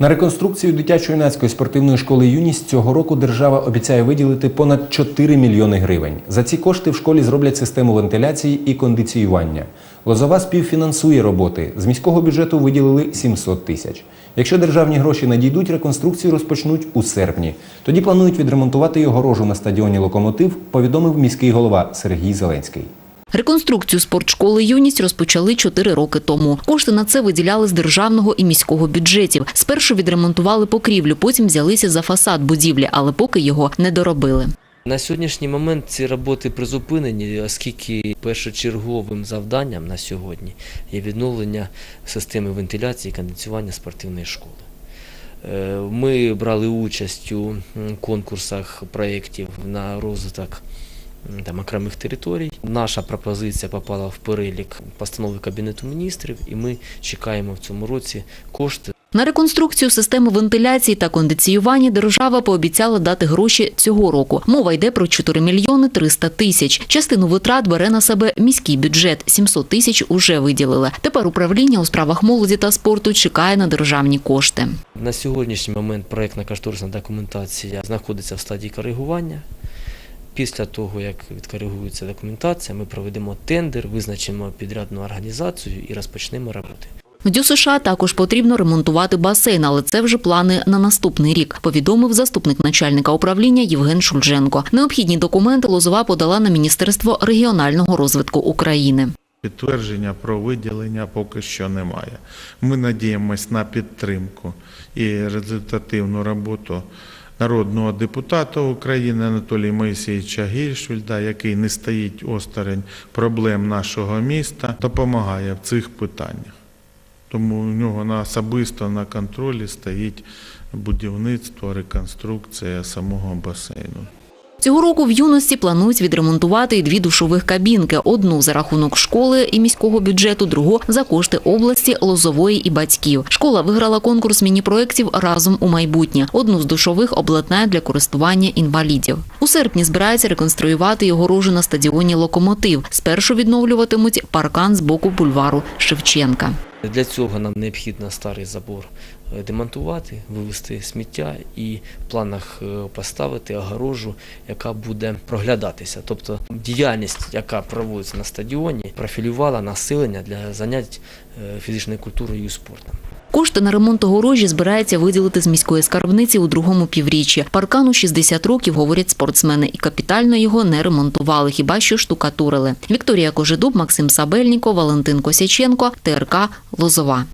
На реконструкцію дитячо-юнацької спортивної школи Юність цього року держава обіцяє виділити понад 4 мільйони гривень. За ці кошти в школі зроблять систему вентиляції і кондиціювання. Лозова співфінансує роботи. З міського бюджету виділили 700 тисяч. Якщо державні гроші надійдуть, реконструкцію розпочнуть у серпні. Тоді планують відремонтувати його рожу на стадіоні Локомотив, повідомив міський голова Сергій Зеленський. Реконструкцію спортшколи Юність розпочали чотири роки тому. Кошти на це виділяли з державного і міського бюджетів. Спершу відремонтували покрівлю, потім взялися за фасад будівлі, але поки його не доробили. На сьогоднішній момент ці роботи призупинені, оскільки першочерговим завданням на сьогодні є відновлення системи вентиляції і кондиціювання спортивної школи. Е, Ми брали участь у конкурсах проєктів на розвиток там, окремих територій. Наша пропозиція попала в перелік постанови Кабінету міністрів, і ми чекаємо в цьому році кошти На реконструкцію системи вентиляції та кондиціювання держава пообіцяла дати гроші цього року. Мова йде про 4 мільйони 300 тисяч. Частину витрат бере на себе міський бюджет. 700 тисяч уже виділили. Тепер управління у справах молоді та спорту чекає на державні кошти. На сьогоднішній момент проєктна кошторисна документація знаходиться в стадії коригування. Після того, як відкоригується документація, ми проведемо тендер, визначимо підрядну організацію і розпочнемо роботи. В Дю США також потрібно ремонтувати басейн, але це вже плани на наступний рік, повідомив заступник начальника управління Євген Шульженко. Необхідні документи Лозова подала на Міністерство регіонального розвитку України. Підтвердження про виділення поки що немає. Ми надіємось на підтримку і результативну роботу народного депутата України Анатолія Моїсеївича Гіршвільда, який не стоїть осторонь проблем нашого міста, допомагає в цих питаннях. Тому у нього на особисто на контролі стоїть будівництво, реконструкція самого басейну. Цього року в юності планують відремонтувати дві душових кабінки: одну за рахунок школи і міського бюджету, другу за кошти області, лозової і батьків. Школа виграла конкурс міні-проєктів разом у майбутнє. Одну з душових обладнає для користування інвалідів. У серпні збираються реконструювати його рожу на стадіоні Локомотив. Спершу відновлюватимуть паркан з боку бульвару Шевченка. Для цього нам необхідно старий забор е, демонтувати, вивезти сміття і в планах е, поставити огорожу, яка буде проглядатися. Тобто діяльність, яка проводиться на стадіоні, профілювала населення для занять е, фізичною культурою і спортом. Кошти на ремонт огорожі збирається виділити з міської скарбниці у другому півріччі. Паркану 60 років, говорять спортсмени, і капітально його не ремонтували, хіба що штукатурили. Вікторія Кожедуб, Максим Сабельніко, Валентин Косяченко, ТРК Лозова.